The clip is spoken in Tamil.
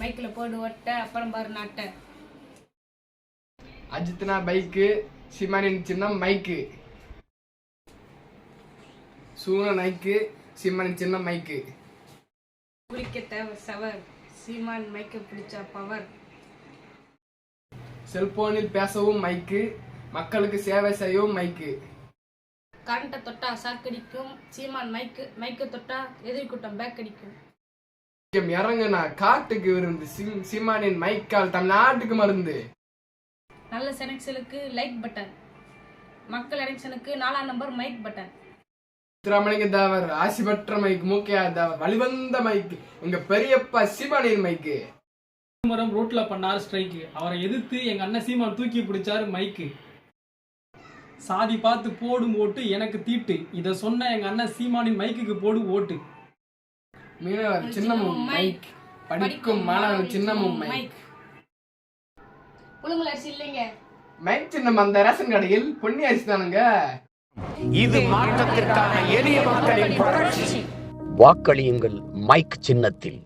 மைக்கில் போடு ஒட்ட அப்புறம் பாரு நாட்டை. அஜித்னா பைக்கு சிம்மனின் சின்னம் மைக்கு. சூன நைக்கு சிம்மனின் சின்னம் மைக்கு. குளிக்க சவர். சீமான் மைக்க பிடிச்சா பவர். செல்போனில் பேசவும் மைக்கு மக்களுக்கு சேவை செய்யவும் மைக்கு. கரண்ட்டை தொட்டா சாக்கடிக்கும் சீமான் மைக்கு மைக்க தொட்டா எதிர்கூட்டம் பேக் அடிக்கும். இறங்குனா காட்டுக்கு விருந்து சிம் சிம்மானின் மைக்கால் தம் நாட்டுக்கு மருந்து. நல்ல செனக்ஷனுக்கு லைக் பட்டன். மக்கள் எலெக்ஷனுக்கு நாலாம் நம்பர் மைக் பட்டன். திராமணிங்க தேவர் ஆசி பெற்ற மைக்கு மூக்கையா தேவர் வழிவந்த மைக்கு எங்க பெரியப்பா சிவனின் மைக்கு மரம் ரோட்ல பண்ணார் ஸ்ட்ரைக்கு. அவரை எதிர்த்து எங்க அண்ணன் சீமான் தூக்கி பிடிச்சாரு மைக்கு சாதி பார்த்து போடும் ஓட்டு எனக்கு தீட்டு. இத சொன்ன எங்க அண்ணன் சீமானின் மைக்குக்கு போடு ஓட்டு. மீனவர் சின்னமும் மைக். படிக்கும் மாணவன் சின்னமும் மைக். புழுங்கல் அரிசி இல்லைங்க. மைக் சின்னம் அந்த ரேஷன் கடையில் பொன்னி அரிசி தானுங்க. இது மாற்றத்திற்கான எளிய மக்களின் புரட்சி வாக்களியுங்கள் மைக் சின்னத்தில்.